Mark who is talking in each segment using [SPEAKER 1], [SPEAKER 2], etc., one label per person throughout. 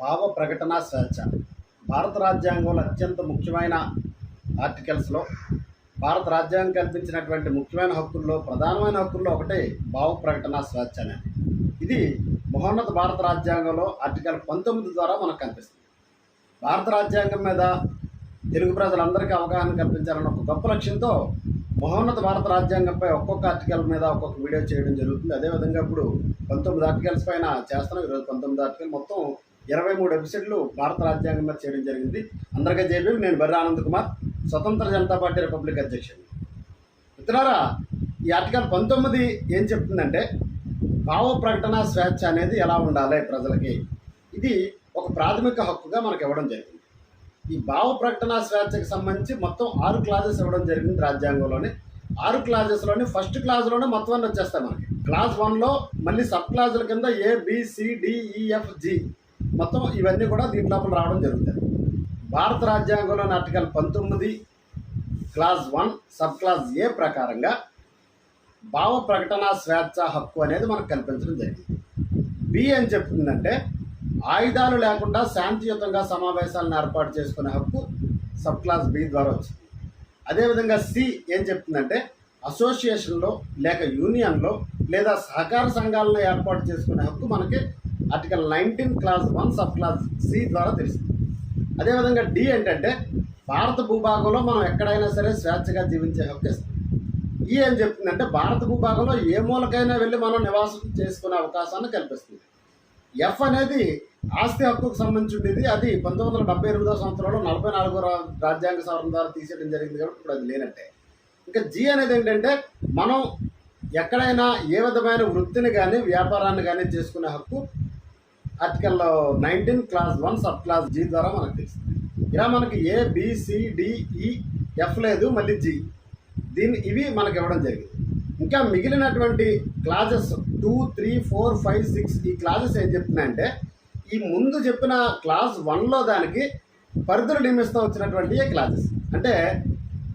[SPEAKER 1] భావ ప్రకటన స్వేచ్ఛ భారత రాజ్యాంగంలో అత్యంత ముఖ్యమైన ఆర్టికల్స్లో భారత రాజ్యాంగం కల్పించినటువంటి ముఖ్యమైన హక్కుల్లో ప్రధానమైన హక్కుల్లో ఒకటి భావ ప్రకటన స్వేచ్ఛ అనేది. ఇది మహోన్నత భారత రాజ్యాంగంలో ఆర్టికల్ పంతొమ్మిది ద్వారా మనకు కనిపిస్తుంది. భారత రాజ్యాంగం మీద తెలుగు ప్రజలందరికీ అవగాహన కల్పించాలన్న ఒక గొప్ప లక్ష్యంతో మహోన్నత భారత రాజ్యాంగంపై ఒక్కొక్క ఆర్టికల్ మీద ఒక్కొక్క వీడియో చేయడం జరుగుతుంది. అదేవిధంగా ఇప్పుడు పంతొమ్మిది ఆర్టికల్స్ పైన చేస్తున్నాం ఈరోజు పంతొమ్మిది ఆర్టికల్ మొత్తం ఇరవై మూడు ఎపిసోడ్లు భారత రాజ్యాంగం మీద చేయడం జరిగింది. అందరికీ జేబీ నేను బర్రె ఆనంద్ కుమార్ స్వతంత్ర జనతా పార్టీ రిపబ్లిక్ అధ్యక్షుడు మిత్రులారా ఈ ఆర్టికల్ పంతొమ్మిది ఏం చెప్తుందంటే భావ ప్రకటన స్వేచ్ఛ అనేది ఎలా ఉండాలి ప్రజలకి? ఇది ఒక ప్రాథమిక హక్కుగా మనకు ఇవ్వడం జరిగింది. ఈ భావ ప్రకటన స్వేచ్ఛకి సంబంధించి మొత్తం ఆరు క్లాజెస్ ఇవ్వడం జరిగింది రాజ్యాంగంలోనే. ఆరు క్లాజెస్లోని ఫస్ట్ క్లాజ్లోనే మొత్తం అన్ని వచ్చేస్తాయి మనకి. క్లాస్ వన్లో మళ్ళీ సబ్ క్లాజుల కింద ఏ బిసిడిఈఎఫ్ జి మొత్తం ఇవన్నీ కూడా దీని లోపల రావడం జరుగుతుంది భారత రాజ్యాంగంలోని ఆర్టికల్ పంతొమ్మిది clause one sub clause A ప్రకారంగా భావ ప్రకటన స్వేచ్ఛ హక్కు అనేది మనకు కల్పించడం జరిగింది. బి ఏం చెప్తుందంటే ఆయుధాలు లేకుండా శాంతియుతంగా సమావేశాలను ఏర్పాటు చేసుకునే హక్కు సబ్ క్లాస్ బి ద్వారా వచ్చింది. అదేవిధంగా సి ఏం చెప్తుందంటే అసోసియేషన్లో లేక యూనియన్లో లేదా సహకార సంఘాలను ఏర్పాటు చేసుకునే హక్కు మనకి article nineteen clause one sub clause C ద్వారా తెలుస్తుంది అదేవిధంగా డి ఏంటంటే భారత భూభాగంలో మనం ఎక్కడైనా సరే స్వేచ్ఛగా జీవించే హక్కు ఇస్తుంది ఈ ఏం చెప్తుందంటే భారత భూభాగంలో ఏ మూలకైనా వెళ్ళి మనం నివాసం చేసుకునే అవకాశాన్ని కల్పిస్తుంది. ఎఫ్ అనేది ఆస్తి హక్కుకు సంబంధించి ఉండేది అది పంతొమ్మిది వందల డెబ్బై ఎనిమిదో సంవత్సరంలో నలభై నాలుగో రాజ్యాంగ సవరణ ద్వారా తీసేయడం జరిగింది కాబట్టి ఇప్పుడు అది లేనట్టే. ఇంకా జి అనేది ఏంటంటే మనం ఎక్కడైనా ఏ విధమైన వృత్తిని కానీ వ్యాపారాన్ని కానీ చేసుకునే హక్కు article nineteen clause one sub clause G ద్వారా మనకు తెలుస్తుంది. ఇలా మనకి ఏ బిసిడిఈ ఎఫ్ లేదు మళ్ళీ జి. దీన్ని ఇవి మనకి ఇవ్వడం జరిగింది. ఇంకా మిగిలినటువంటి clauses two three four five six ఈ క్లాజెస్ ఏం చెప్తున్నాయంటే ఈ ముందు చెప్పిన క్లాస్ వన్లో దానికి పరిధులు నియమిస్తూ వచ్చినటువంటి ఏ అంటే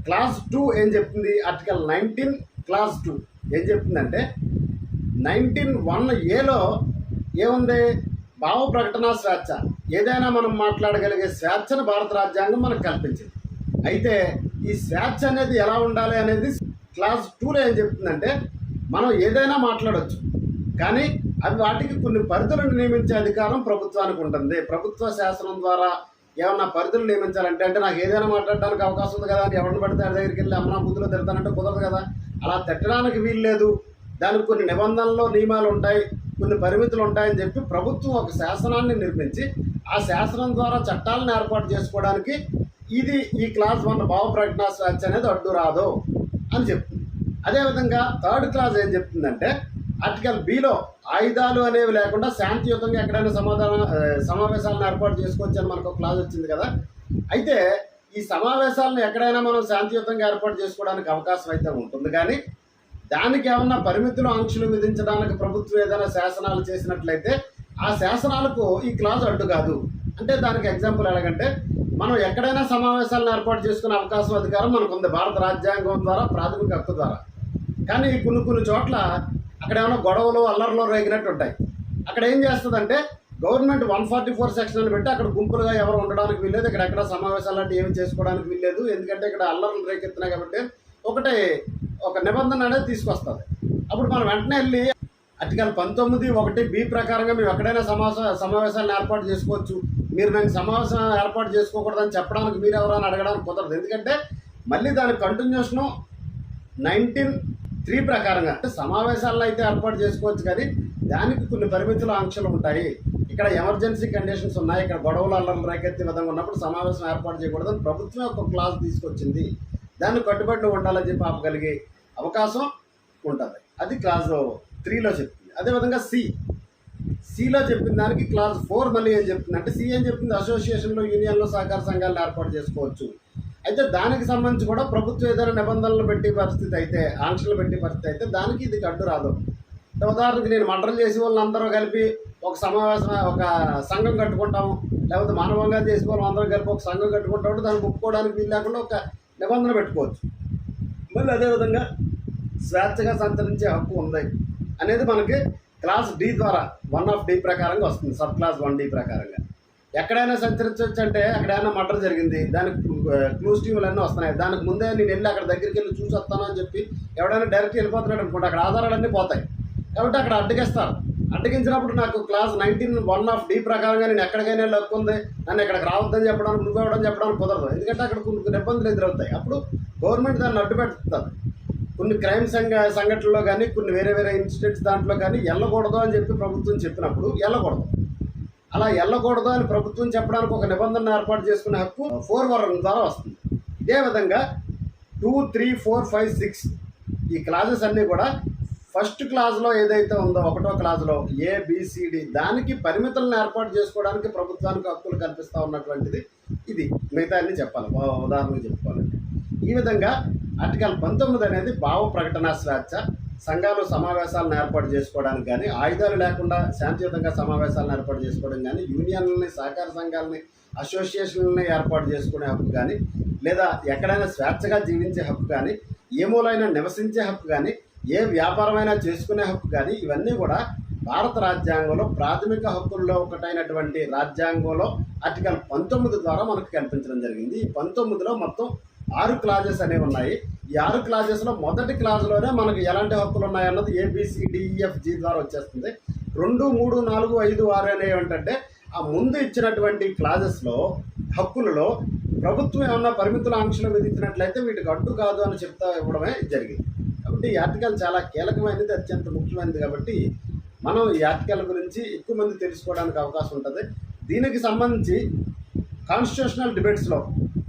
[SPEAKER 1] క్లాస్ టూ ఏం చెప్తుంది? ఆర్టికల్ నైన్టీన్ క్లాస్ టూ ఏం చెప్తుందంటే నైన్టీన్ వన్ ఏలో ఏముంది? భావ ప్రకటన స్వేచ్ఛ. ఏదైనా మనం మాట్లాడగలిగే స్వేచ్ఛను భారత రాజ్యాంగం మనకు కల్పించింది. అయితే ఈ స్వేచ్ఛ అనేది ఎలా ఉండాలి అనేది క్లాస్ టూలో ఏం చెప్తుందంటే మనం ఏదైనా మాట్లాడవచ్చు కానీ అవి వాటికి కొన్ని పరిధులను నియమించే అధికారం ప్రభుత్వానికి ఉంటుంది. ప్రభుత్వ శాసనం ద్వారా ఏమన్నా పరిధులు నియమించాలంటే అంటే నాకు ఏదైనా మాట్లాడడానికి అవకాశం ఉంది కదా అని ఎవరిని పడితే వాడి దగ్గరికి వెళ్ళి అమ్మ బుద్ధిలో తిడతానంటే కుదరదు కదా. అలా తిట్టడానికి వీలు లేదు దానికి కొన్ని నిబంధనలు నియమాలు ఉంటాయి. కొన్ని పరిమితులు ఉంటాయని చెప్పి ప్రభుత్వం ఒక శాసనాన్ని నిర్మించి ఆ శాసనం ద్వారా చట్టాలను ఏర్పాటు చేసుకోవడానికి ఇది ఈ క్లాస్ వన్ భావ ప్రకటన స్వేచ్ఛ అనేది అడ్డు రాదు అని చెప్తుంది. అదేవిధంగా థర్డ్ క్లాస్ ఏం చెప్తుందంటే ఆర్టికల్ బిలో ఆయుధాలు అనేవి లేకుండా శాంతియుతంగా ఎక్కడైనా సమాధాన సమావేశాలను ఏర్పాటు చేసుకోవచ్చు అని మనకు ఒక క్లాస్ వచ్చింది కదా. అయితే ఈ సమావేశాలను ఎక్కడైనా మనం శాంతియుతంగా ఏర్పాటు చేసుకోవడానికి అవకాశం అయితే ఉంటుంది. కానీ దానికి ఏమన్నా పరిమితులు ఆంక్షలు విధించడానికి ప్రభుత్వం ఏదైనా శాసనాలు చేసినట్లయితే ఆ శాసనాలకు ఈ క్లాజ్ అడ్డు కాదు. అంటే దానికి ఎగ్జాంపుల్ ఎలాగంటే మనం ఎక్కడైనా సమావేశాలను ఏర్పాటు చేసుకునే అవకాశం అధికారం మనకు ఉంది భారత రాజ్యాంగం ద్వారా ప్రాథమిక హక్కు ద్వారా. కానీ కొన్ని కొన్ని చోట్ల అక్కడ ఏమైనా గొడవలు అల్లర్లు రేగినట్టు ఉంటాయి. అక్కడ ఏం చేస్తుందంటే government one forty four section అని పెట్టి అక్కడ గుంపులుగా ఎవరు ఉండడానికి వీల్లేదు. ఇక్కడ ఎక్కడ సమావేశాలు అంటే ఏమి చేసుకోవడానికి వీల్లేదు. ఎందుకంటే ఇక్కడ అల్లర్లు రేకెత్తున్నాయి కాబట్టి ఒకటే ఒక నిబంధన అనేది తీసుకొస్తుంది. అప్పుడు మనం వెంటనే వెళ్ళి ఆర్టికల్ పంతొమ్మిది ఒకటి బి ప్రకారంగా మేము ఎక్కడైనా సమావేశ సమావేశాలను ఏర్పాటు చేసుకోవచ్చు. మీరు మేము సమావేశం ఏర్పాటు చేసుకోకూడదని చెప్పడానికి మీరు ఎవరైనా అడగడానికి కుదరదు. ఎందుకంటే మళ్ళీ దాని కంటిన్యూషను నైన్టీన్ త్రీ ప్రకారంగా అంటే సమావేశాలను అయితే ఏర్పాటు చేసుకోవచ్చు కానీ దానికి కొన్ని పరిమితులు ఆంక్షలు ఉంటాయి. ఇక్కడ ఎమర్జెన్సీ కండిషన్స్ ఉన్నాయి. ఇక్కడ గొడవలు అల్లర్లు రేకెత్తి విధంగా ఉన్నప్పుడు సమావేశం ఏర్పాటు చేయకూడదని ప్రభుత్వం ఒక క్లాస్ తీసుకొచ్చింది. దాన్ని కట్టుబడి ఉండాలని చెప్పి ఆపగలిగి అవకాశం ఉంటుంది. అది క్లాస్ త్రీలో చెప్తుంది. అదేవిధంగా సి. సిలో చెప్పిన దానికి క్లాస్ ఫోర్ మళ్ళీ ఏం చెప్తుంది? అంటే సి ఏం చెప్తుంది? అసోసియేషన్లో యూనియన్లో సహకార సంఘాలను ఏర్పాటు చేసుకోవచ్చు. అయితే దానికి సంబంధించి కూడా ప్రభుత్వం ఏదైనా నిబంధనలు పెట్టే పరిస్థితి అయితే ఆంక్షలు పెట్టే పరిస్థితి అయితే దానికి ఇది అడ్డు రాదు. ఉదాహరణకి నేను మంటలు చేసే వాళ్ళందరూ కలిపి ఒక సమావేశం ఒక సంఘం కట్టుకుంటాము. లేకపోతే మానవంగా చేసే వాళ్ళు అందరం కలిపి ఒక సంఘం కట్టుకుంటాము దాన్ని ఒప్పుకోవడానికి వీలు లేకుండా ఒక నిబంధన పెట్టుకోవచ్చు. మళ్ళీ అదేవిధంగా స్వేచ్ఛగా సంచరించే హక్కు ఉంది అనేది మనకి క్లాస్ డి ద్వారా వన్ ఆఫ్ డి ప్రకారంగా వస్తుంది సబ్ క్లాస్ వన్ డి ప్రకారంగా. ఎక్కడైనా సంచరించవచ్చు అంటే ఎక్కడైనా మర్డర్ జరిగింది దానికి క్లూస్ టీములు అన్నీ వస్తున్నాయి దానికి ముందే నేను వెళ్ళి అక్కడ దగ్గరికి వెళ్ళి చూసి వస్తాను అని చెప్పి ఎవడైనా డైరెక్ట్ వెళ్ళిపోతున్నాడు అనుకోండి అక్కడ ఆధారాలన్నీ పోతాయి. కాబట్టి అక్కడ అడ్డగిస్తారు అడ్డగించినప్పుడు నాకు clause nineteen one of D ప్రకారంగా నేను ఎక్కడికైనా లక్కుంది నన్ను ఇక్కడికి రావద్దని చెప్పడానికి నువ్వు ఇవ్వడం చెప్పడానికి కుదరదు. ఎందుకంటే అక్కడ కొన్ని కొన్ని ఇబ్బందులు ఎదురవుతాయి. అప్పుడు గవర్నమెంట్ దాన్ని అడ్డు పెడుతుంది. కొన్ని క్రైమ్ సంఘ సంఘటనలో కానీ కొన్ని వేరే వేరే ఇన్సిడెంట్స్ దాంట్లో కానీ వెళ్ళకూడదు అని చెప్పి ప్రభుత్వం చెప్పినప్పుడు వెళ్ళకూడదు. అలా వెళ్ళకూడదు అని ప్రభుత్వం చెప్పడానికి ఒక నిబంధన ఏర్పాటు చేసుకునే హక్కు ఫోర్ వరం ద్వారా వస్తుంది. ఇదే విధంగా two three four five six ఈ క్లాజెస్ అన్నీ కూడా ఫస్ట్ క్లాజ్లో ఏదైతే ఉందో ఒకటో క్లాజ్లో ఏబిసిడి దానికి పరిమితులను ఏర్పాటు చేసుకోవడానికి ప్రభుత్వానికి హక్కులు కల్పిస్తూ ఉన్నటువంటిది ఇది. మిగతా అన్ని చెప్పాలి. ఉదాహరణకు చెప్పుకోవాలి. ఈ విధంగా ఆర్టికల్ పంతొమ్మిది అనేది భావ ప్రకటన స్వేచ్ఛ సంఘాలు సమావేశాలను ఏర్పాటు చేసుకోవడానికి కానీ ఆయుధాలు లేకుండా శాంతియుతంగా సమావేశాలను ఏర్పాటు చేసుకోవడం కానీ యూనియన్లని సహకార సంఘాలని అసోసియేషన్లని ఏర్పాటు చేసుకునే హక్కు కానీ లేదా ఎక్కడైనా స్వేచ్ఛగా జీవించే హక్కు కానీ ఏ మూలైనా నివసించే హక్కు కానీ ఏ వ్యాపారమైనా చేసుకునే హక్కు కానీ ఇవన్నీ కూడా భారత రాజ్యాంగంలో ప్రాథమిక హక్కుల్లో ఒకటైనటువంటి రాజ్యాంగంలో ఆర్టికల్ పంతొమ్మిది ద్వారా మనకు కల్పించడం జరిగింది. ఈ పంతొమ్మిదిలో మొత్తం ఆరు క్లాజెస్ అనేవి ఉన్నాయి. ఈ ఆరు క్లాజెస్లో మొదటి క్లాజ్లోనే మనకు ఎలాంటి హక్కులు ఉన్నాయన్నది ఏబిసిడిఈఎఫ్జి e, ద్వారా వచ్చేస్తుంది. రెండు మూడు నాలుగు ఐదు ఆరు అనేవి ఏంటంటే ఆ ముందు ఇచ్చినటువంటి క్లాజెస్లో హక్కులలో ప్రభుత్వం ఏమన్నా పరిమితుల ఆంక్షలు విధించినట్లయితే వీటికి అడ్డు కాదు అని చెప్తా ఇవ్వడమే జరిగింది. కాబట్టి ఈ ఆర్టికల్ చాలా కీలకమైనది అత్యంత ముఖ్యమైనది కాబట్టి మనం ఈ ఆర్టికల్ గురించి ఎక్కువ మంది తెలుసుకోవడానికి అవకాశం ఉంటుంది. దీనికి సంబంధించి కాన్స్టిట్యూషనల్ డిబేట్స్లో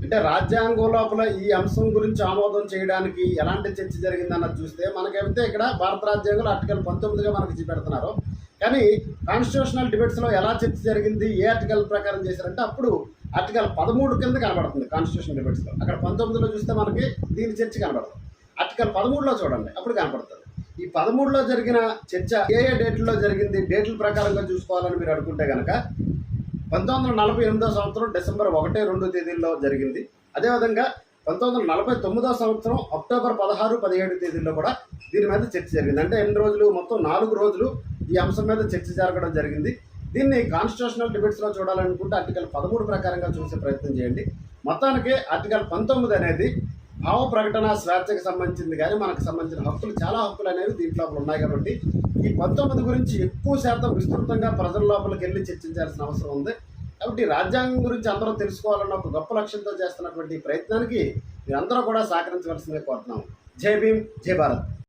[SPEAKER 1] అంటే రాజ్యాంగం లోపల ఈ అంశం గురించి ఆమోదం చేయడానికి ఎలాంటి చర్చ జరిగిందన్నది చూస్తే మనకైతే ఇక్కడ భారత రాజ్యాంగంలో ఆర్టికల్ పంతొమ్మిదిగా మనకి చూపెడుతున్నారు. కానీ కాన్స్టిట్యూషనల్ డిబేట్స్లో ఎలా చర్చ జరిగింది ఏ ఆర్టికల్ ప్రకారం చేశారంటే అప్పుడు ఆర్టికల్ పదమూడు కింద కనబడుతుంది కాన్స్టిట్యూషన్ డిబేట్స్లో అక్కడ పంతొమ్మిదిలో చూస్తే మనకి దీని చర్చ కనబడుతుంది ఆర్టికల్ పదమూడులో చూడండి అప్పుడు కనపడుతుంది ఈ పదమూడులో జరిగిన చర్చ ఏ ఏ డేట్లో జరిగింది డేట్ల ప్రకారంగా చూసుకోవాలని మీరు అనుకుంటే కనుక పంతొమ్మిది వందల నలభై ఎనిమిదో సంవత్సరం డిసెంబర్ ఒకటి రెండు తేదీల్లో జరిగింది. అదేవిధంగా పంతొమ్మిది వందల నలభై తొమ్మిదో సంవత్సరం అక్టోబర్ పదహారు పదిహేడు తేదీల్లో కూడా దీని మీద చర్చ జరిగింది. అంటే ఎన్ని రోజులు? మొత్తం నాలుగు రోజులు ఈ అంశం మీద చర్చ జరగడం జరిగింది. దీన్ని కాన్స్టిట్యూషనల్ డిబేట్స్లో చూడాలనుకుంటే ఆర్టికల్ పదమూడు ప్రకారంగా చూసే ప్రయత్నం చేయండి. మొత్తానికి ఆర్టికల్ పంతొమ్మిది అనేది భావ ప్రకటన స్వేచ్ఛకు సంబంధించింది కానీ మనకు సంబంధించిన హక్కులు చాలా హక్కులు అనేవి దీంట్లో ఉన్నాయి కాబట్టి ఈ పంతొమ్మిది గురించి ఎక్కువ శాతం విస్తృతంగా ప్రజల లోపలికి వెళ్ళి చర్చించాల్సిన అవసరం ఉంది. కాబట్టి రాజ్యాంగం గురించి అందరూ తెలుసుకోవాలన్న ఒక గొప్ప లక్ష్యంతో చేస్తున్నటువంటి ప్రయత్నానికి మీరందరూ కూడా సహకరించవలసిందే కోరుతున్నాం జై భీమ్ జై భారత్.